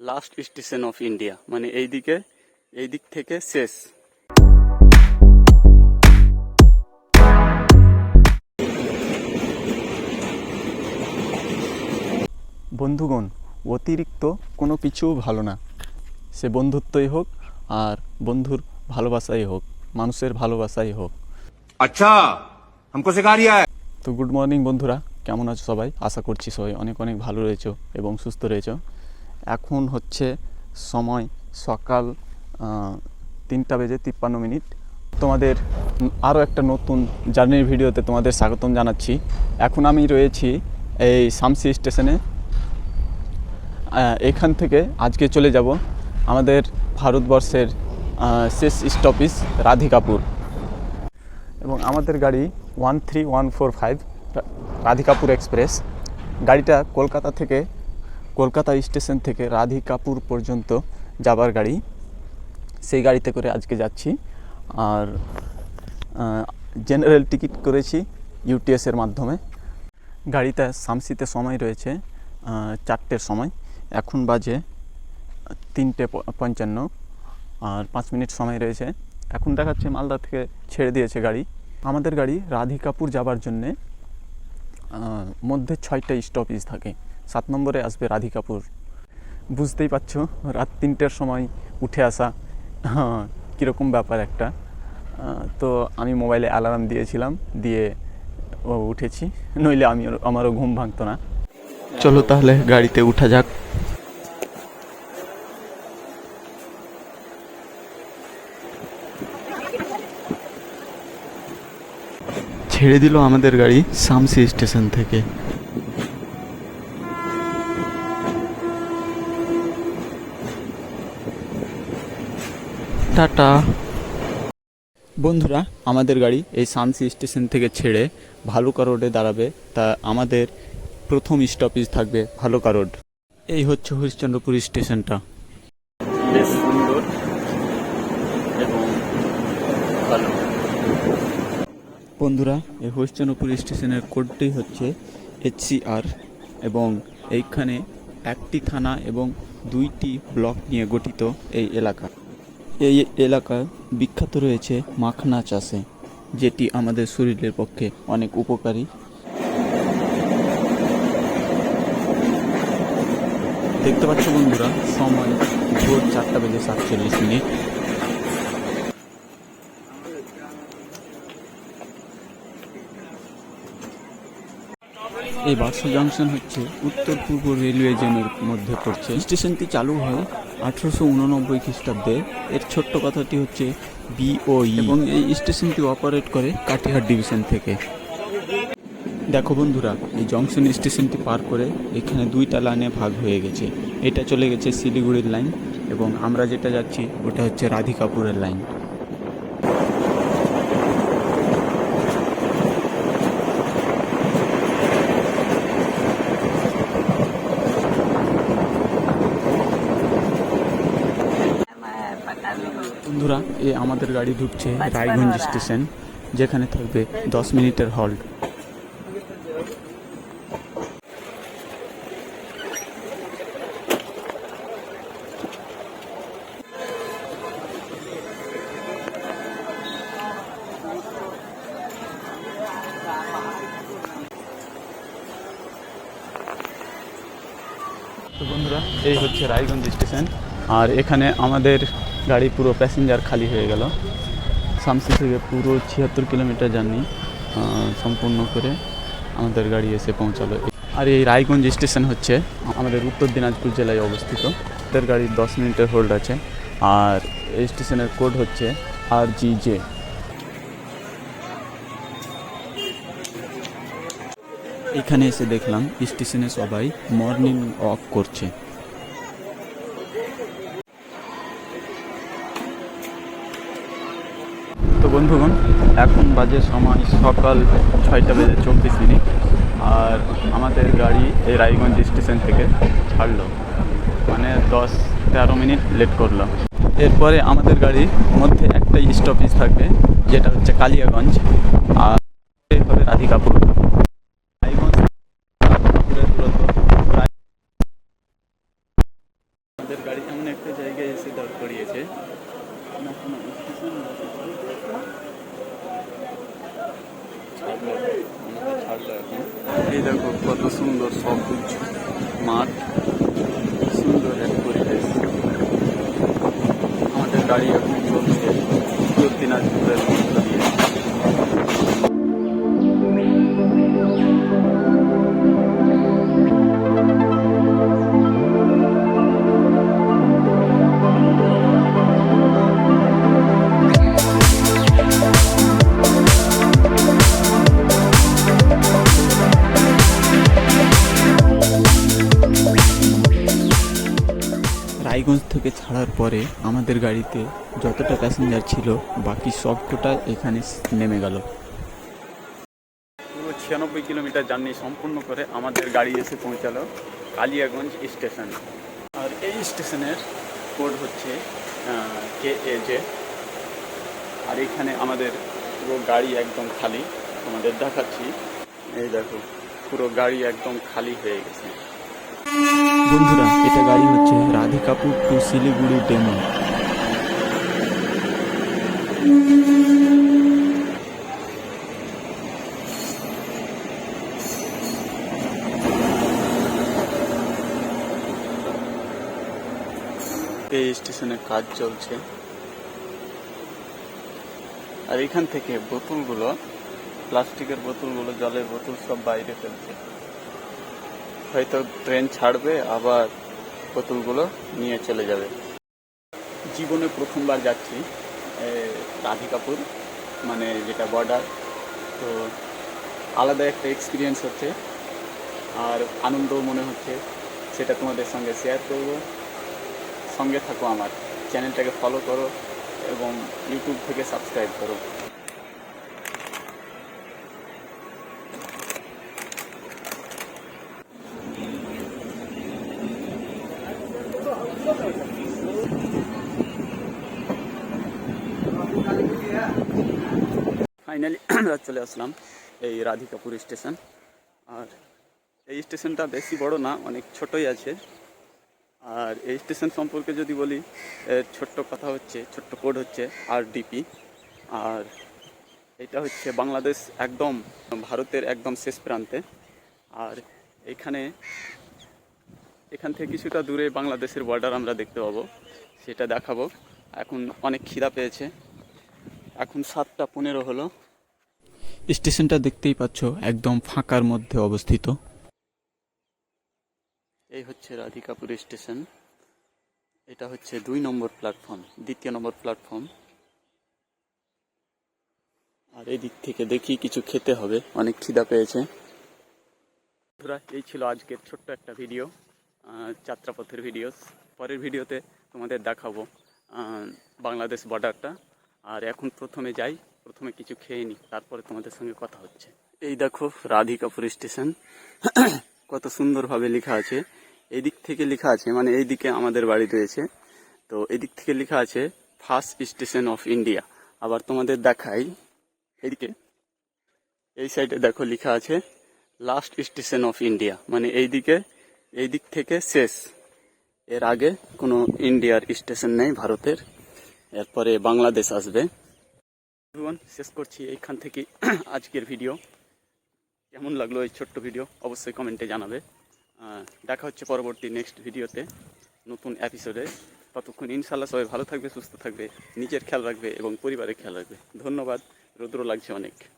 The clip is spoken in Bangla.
লাস্ট স্টেশন অফ ইন্ডিয়া মানে এইদিকে এই দিক থেকে শেষ বন্ধুগণ অতিরিক্ত কোনো কিছু ভালো না সে বন্ধুত্বই হোক আর বন্ধুর ভালোবাসাই হোক মানুষের ভালোবাসাই হোক अच्छा हमको सिखा रिया है তো গুড মর্নিং বন্ধুরা কেমন আছো সবাই আশা করছি সবাই অনেক অনেক ভালো রয়েছো এবং সুস্থ রয়েছো এখন হচ্ছে সময় সকাল তিনটা বেজে তিপ্পান্ন মিনিট। তোমাদের আরও একটা নতুন জার্নির ভিডিওতে তোমাদের স্বাগতম জানাচ্ছি। এখন আমি রয়েছি এই শামসি স্টেশনে। এখান থেকে আজকে চলে যাব আমাদের ভারতবর্ষের শেষ স্টপিস রাধিকাপুর এবং আমাদের গাড়ি one three one four five Radhikapur express. গাড়িটা কলকাতা থেকে কলকাতা স্টেশন থেকে রাধিকাপুর পর্যন্ত যাবার গাড়ি। সেই গাড়িতে করে আজকে যাচ্ছি। আর জেনারেল টিকিট করেছি ইউটিএসের মাধ্যমে। গাড়িতে শামসিতে সময় রয়েছে চারটের সময়। এখন বাজে তিনটে পঞ্চান্ন। আর পাঁচ মিনিট সময় রয়েছে। এখন দেখাচ্ছে মালদা থেকে ছেড়ে দিয়েছে গাড়ি। আমাদের গাড়ি রাধিকাপুর যাবার জন্যে মধ্যে ছয়টা স্টপেজ থাকে। সাত নম্বরে আসবে রাধিকাপুর বুঝতেই পারছ রাত তিনটের সময় উঠে আসা হ্যাঁ, কীরকম ব্যাপার একটা। তো আমি মোবাইলে অ্যালার্ম দিয়েছিলাম দিয়ে ও উঠেছি নইলে আমি আমারও ঘুম ভাঙতো না। চলো তাহলে গাড়িতে উঠা যাক। ছেড়ে দিল আমাদের গাড়ি শামসি স্টেশন থেকে। টাটা। বন্ধুরা আমাদের গাড়ি এই শামসি স্টেশন থেকে ছেড়ে ভালুকা রোডে দাঁড়াবে। তা আমাদের প্রথম স্টপেজ থাকবে ভালুকা রোড। এই হচ্ছে হরিশ্চন্দ্রপুর স্টেশনটা। বেশ সুন্দর এবং ভালো। বন্ধুরা এই হরিশ্চন্দ্রপুর স্টেশনের কোডটি হচ্ছে এইচসিআর এবং এইখানে একটি থানা এবং দুইটি ব্লক নিয়ে গঠিত এই এলাকা। এই এলাকা বিখ্যাত রয়েছে মাখনা চাষে, যেটি আমাদের শরীরের পক্ষে অনেক উপকারী। দেখতে পাচ্ছ বন্ধুরা, সময় ভোর চারটা বেজে সাতচল্লিশ মিনিট। এই বাক্স জাংশন হচ্ছে উত্তর পূর্ব রেলওয়ে জোনের মধ্যে পড়ছে। স্টেশনটি চালু হয় আঠারোশো উননব্বই খ্রিস্টাব্দে এর ছোট্ট কথাটি হচ্ছে বিওই এবং এই স্টেশনটি অপারেট করে কাটিহার ডিভিশন থেকে। দেখো বন্ধুরা, এই জংশন স্টেশনটি পার করে এখানে দুইটা লাইনে ভাগ হয়ে গেছে। এটা চলে গেছে শিলিগুড়ির লাইন এবং আমরা যেটা যাচ্ছি ওটা হচ্ছে রাধিকাপুরের লাইন। বন্ধুরা এই আমাদের গাড়ি ঢুকছে রায়গঞ্জ স্টেশন যেখানে থাকবে দশ মিনিটের হল্ট। তো বন্ধুরা এই হচ্ছে রায়গঞ্জ স্টেশন। আর এখানে আমাদের গাড়ি পুরো প্যাসেঞ্জার খালি হয়ে গেল। শামসি থেকে পুরো ছিয়াত্তর কিলোমিটার জার্নি সম্পূর্ণ করে আমাদের গাড়ি এসে পৌঁছালো। আর এই রায়গঞ্জ স্টেশন হচ্ছে আমাদের উত্তর দিনাজপুর জেলায় অবস্থিত। আমাদের গাড়ির দশ মিনিটের হোল্ড আছে। আর এই স্টেশনের কোড হচ্ছে আর জি জে এখানে এসে দেখলাম স্টেশনে সবাই মর্নিং ওয়াক করছে। বন্ধুগণ এখন বাজে সময় সকাল ছয়টা বেজে চব্বিশ মিনিট, আর আমাদের গাড়ি এই রায়গঞ্জ স্টেশন থেকে ছাড়লো। মানে দশ তেরো মিনিট লেট করল। এরপরে আমাদের গাড়ির মধ্যে একটাই স্টপেজ থাকবে, যেটা হচ্ছে কালিয়াগঞ্জ, আর হবে রাধিকাপুর রায়গঞ্জ রাধিকাপুরের দূরত্ব প্রায় আমাদের গাড়ি এমন একটা জায়গায় এসে দাঁড় করিয়েছে না কোনো স্টেশন না ছাড়লো আমাকে ছাড়লো এখন এই দেখো কত সুন্দর সবুজ মাঠ। রায়গঞ্জ থেকে ছাড়ার পরে আমাদের গাড়িতে যতটা প্যাসেঞ্জার ছিল বাকি সবকটা এখানে নেমে গেল। পুরো ছিয়ানব্বই কিলোমিটার জার্নি সম্পূর্ণ করে আমাদের গাড়ি এসে পৌঁছালো কালিয়াগঞ্জ স্টেশন। আর এই স্টেশনের কোড হচ্ছে কে এ জে আর এখানে আমাদের পুরো গাড়ি একদম খালি তোমাদের দেখাচ্ছি। এই দেখো পুরো গাড়ি একদম খালি হয়ে গেছে। বন্ধুরা এটা গাড়ি রাধিকাপুর টু শিলিগুড়ি ডেমো। এই স্টেশনে কাজ চলছে। আর এখান থেকে বোতলগুলো, প্লাস্টিকের বোতলগুলো, জলের বোতল সব বাইরে ফেলছে। হয়তো ট্রেন ছাড়বে, আবার বোতলগুলো নিয়ে চলে যাবে। জীবনে প্রথমবার যাচ্ছি রাধিকাপুর মানে যেটা বর্ডার তো আলাদা একটা এক্সপিরিয়েন্স হচ্ছে, আর আনন্দও মনে হচ্ছে, সেটা তোমাদের সঙ্গে শেয়ার করব। সঙ্গে থাকো আমার চ্যানেলটাকে ফলো করো এবং ইউটিউব থেকে সাবস্ক্রাইব করো ফাইনালি আমরা চলে আসলাম এই রাধিকাপুর স্টেশন। আর এই স্টেশনটা বেশি বড় না, অনেক ছোটই আছে। আর এই স্টেশন সম্পর্কে যদি বলি ছোট্ট কথা হচ্ছে, ছোট্ট কোড হচ্ছে আর ডিপি আর এটা হচ্ছে বাংলাদেশ একদম, ভারতের একদম শেষ প্রান্তে। আর এখানে, এখান থেকে কিছুটা দূরে বাংলাদেশের বর্ডার আমরা দেখতে পাবো, সেটা দেখাবো। এখন অনেক খিদা পেয়েছে। এখন সাতটা পনেরো হলো। স্টেশনটা দেখতেই পাচ্ছ একদম ফাঁকার মধ্যে অবস্থিত। এই হচ্ছে রাধিকাপুর স্টেশন। এটা হচ্ছে দুই নম্বর প্ল্যাটফর্ম দ্বিতীয় নম্বর প্ল্যাটফর্ম। আর এই দিক থেকে দেখি কিছু খেতে হবে অনেক খিদা পেয়েছে। বন্ধুরা এই ছিল আজকের ছোট্ট একটা ভিডিও যাত্রাপথের ভিডিও পরের ভিডিওতে তোমাদের দেখাবো বাংলাদেশ বর্ডারটা আর এখন প্রথমে যাই প্রথমে কিছু খেয়ে নিই তারপরে তোমাদের সঙ্গে কথা হচ্ছে। এই দেখো রাধিকাপুর স্টেশন। কত সুন্দরভাবে লেখা আছে। এই দিক থেকে লেখা আছে মানে এই দিকে আমাদের বাড়ি রয়েছে। তো এই দিক থেকে লেখা আছে, ফার্স্ট স্টেশন অফ ইন্ডিয়া। আবার তোমাদের দেখাই এদিকে এই সাইডে দেখো লেখা আছে, লাস্ট স্টেশন অফ ইন্ডিয়া। মানে এইদিকে এই দিক থেকে শেষ। এর আগে কোনো ইন্ডিয়ার স্টেশন নেই ভারতের। এরপরে বাংলাদেশ আসবে। Everyone, শেষ করছি এইখান থেকে আজকের ভিডিও কেমন লাগল এই ছোট্ট ভিডিও অবশ্যই কমেন্টে জানাবে। দেখা হচ্ছে পরবর্তী নেক্সট ভিডিওতে নতুন এপিসোডে ততক্ষণ ইনশাল্লাহ সবাই ভালো থাকবে সুস্থ থাকবে নিজের খেয়াল রাখবে এবং পরিবারের খেয়াল রাখবে। ধন্যবাদ। রৌদ্র লাগছে অনেক।